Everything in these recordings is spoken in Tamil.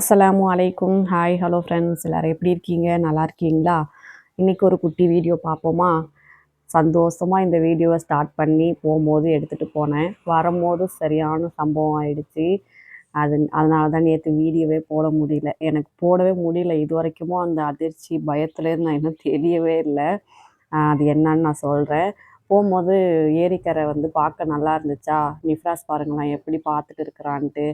அஸ்ஸலாமு அலைக்கும். ஹாய் ஹலோ ஃப்ரெண்ட்ஸ் எல்லோரும் எப்படி இருக்கீங்க? நல்லா இருக்கீங்களா? இன்றைக்கி ஒரு குட்டி வீடியோ பார்ப்போமா? சந்தோஷமாக இந்த வீடியோவை ஸ்டார்ட் பண்ணி போகும்போது எடுத்துகிட்டு போனேன். வரும்போது சரியான சம்பவம் ஆயிடுச்சு. அது அதனால தான் நேற்று வீடியோவே போட முடியல. எனக்கு போடவே முடியல. இது வரைக்குமோ அந்த அதிர்ச்சி பயத்துலேருந்து நான் இன்னும் தெரியவே இல்லை. அது என்னன்னு நான் சொல்கிறேன் போகும்போது ஏரிக்கரை வந்து பார்க்க நல்லா இருந்துச்சா? நிஃப்ராஸ் பாருங்களேன் எப்படி பார்த்துட்டு இருக்கிறான்ட்டு.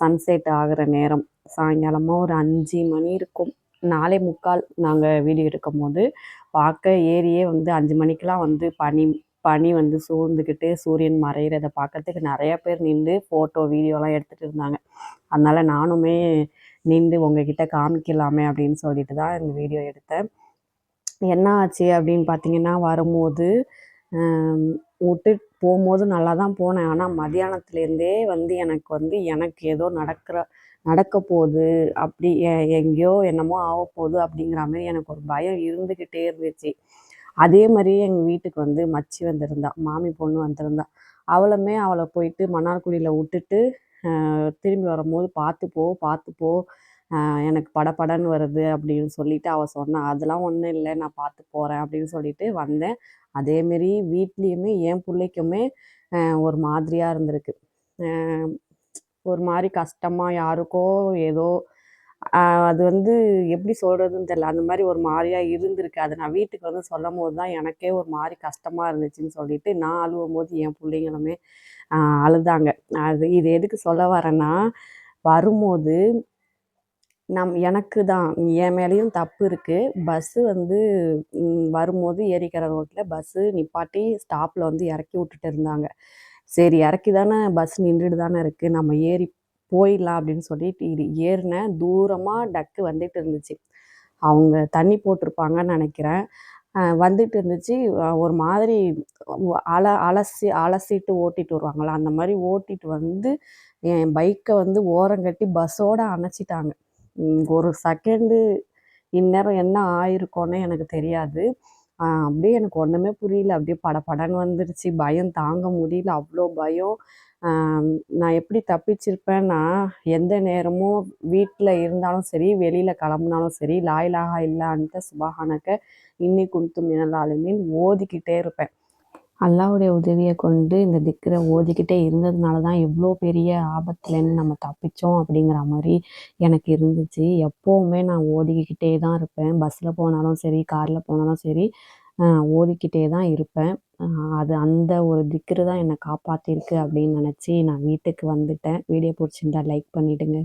சன்செட் ஆகிற நேரம். சாயங்காலமாக ஒரு அஞ்சு மணி இருக்கும். நாலே முக்கால் நாங்கள் வீடியோ எடுக்கும் போது பார்க்க ஏரியே வந்து அஞ்சு மணிக்கெலாம் வந்து பனி பனி வந்து சூழ்ந்துக்கிட்டு சூரியன் மறைகிறத பார்க்கறதுக்கு நிறையா பேர் நின்று ஃபோட்டோ வீடியோலாம் எடுத்துகிட்டு இருந்தாங்க. அதனால் நானுமே நின்று உங்ககிட்ட காமிக்கலாமே அப்படின்னு சொல்லிட்டு தான் இந்த வீடியோ எடுத்தேன். என்ன ஆச்சு அப்படின்னு பார்த்தீங்கன்னா வரும்போது விட்டு போகும்போது நல்லா தான் போனேன். ஆனால் மதியானத்துலேருந்தே வந்து எனக்கு வந்து எனக்கு ஏதோ நடக்கிற நடக்க போகுது அப்படி எங்கேயோ என்னமோ ஆக போகுது அப்படிங்கிற மாதிரி எனக்கு ஒரு பயம் இருந்துக்கிட்டே இருந்துச்சு. அதே மாதிரியே எங்கள் வீட்டுக்கு வந்து மச்சி வந்திருந்தா மாமி பொண்ணு வந்திருந்தா அவளுமே அவளை போயிட்டு மன்னார்குடியில் விட்டுட்டு திரும்பி வரும்போது பார்த்து போ பார்த்து போ எனக்கு படப்படன்னு வருது அப்படின்னு சொல்லிட்டு அவள் சொன்னான் அதெல்லாம் ஒன்றும் இல்லை நான் பார்த்து போகிறேன் அப்படின்னு சொல்லிட்டு வந்தேன். அதேமாரி வீட்லேயுமே என் பிள்ளைக்குமே ஒரு மாதிரியாக இருந்திருக்கு. ஒரு மாதிரி கஷ்டமாக யாருக்கோ ஏதோ அது வந்து எப்படி சொல்கிறதுன்னு தெரில. அந்த மாதிரி ஒரு மாதிரியாக இருந்திருக்கு. அதை நான் வீட்டுக்கு வந்து சொல்லும் போது தான் எனக்கே ஒரு மாதிரி கஷ்டமாக இருந்துச்சுன்னு சொல்லிட்டு நான் அழுவும் போது என் பிள்ளைங்களுமே அழுதாங்க. அது இது எதுக்கு சொல்ல வரேன்னா வரும்போது நம் எனக்கு தான் என் மேலேயும் தப்பு இருக்குது பஸ்ஸு வந்து வரும்போது ஏறிக்கிற ரோட்டில் பஸ்ஸு நிப்பாட்டி ஸ்டாப்பில் வந்து இறக்கி விட்டுட்டு இருந்தாங்க. சரி இறக்கி தானே பஸ் நின்றுட்டு தானே இருக்குது நம்ம ஏறி போயிடலாம் அப்படின்னு சொல்லிட்டு இது ஏறினேன் தூரமாக டக்கு வந்துட்டு இருந்துச்சு. அவங்க தண்ணி போட்டிருப்பாங்கன்னு நினைக்கிறேன். வந்துட்டு இருந்துச்சு. ஒரு மாதிரி அல அலசி அலசிட்டு ஓட்டிட்டு வருவாங்களா? அந்த மாதிரி ஓட்டிட்டு வந்து என் பைக்கை வந்து ஓரங்கட்டி பஸ்ஸோடு அணைச்சிட்டாங்க. ஒரு செகண்டு இந்நேரம் என்ன ஆயிருக்கோன்னு எனக்கு தெரியாது. அப்படியே எனக்கு ஒன்றுமே புரியல. அப்படியே படபடன்னு வந்துருச்சு. பயம் தாங்க முடியல. அவ்வளோ பயம். நான் எப்படி தப்பிச்சிருப்பேன்னா எந்த நேரமும் வீட்டில் இருந்தாலும் சரி வெளியில் கிளம்புனாலும் சரி லாயிலாக இல்லான்ட்டு சுபஹானக்க இன்னி குன்த்து மினலாலுமே ஓதிக்கிட்டே இருப்பேன். அல்லாவுடைய உதவியை கொண்டு இந்த திக்கரை ஓதிக்கிட்டே இருந்ததுனால தான் எவ்வளோ பெரிய ஆபத்துலேருந்து நம்ம தப்பிச்சோம் அப்படிங்கிற மாதிரி எனக்கு இருந்துச்சு. எப்போவுமே நான் ஓதிக்கிட்டே தான் இருப்பேன் பஸ்ஸில் போனாலும் சரி காரில் போனாலும் சரி ஓதிக்கிட்டே தான் இருப்பேன். அது அந்த ஒரு திக்ரு தான் என்னை காப்பாற்றிருக்கு அப்படின்னு நினச்சி நான் வீட்டுக்கு வந்துட்டேன். வீடியோ பிடிச்சிருந்தா லைக் பண்ணிவிடுங்க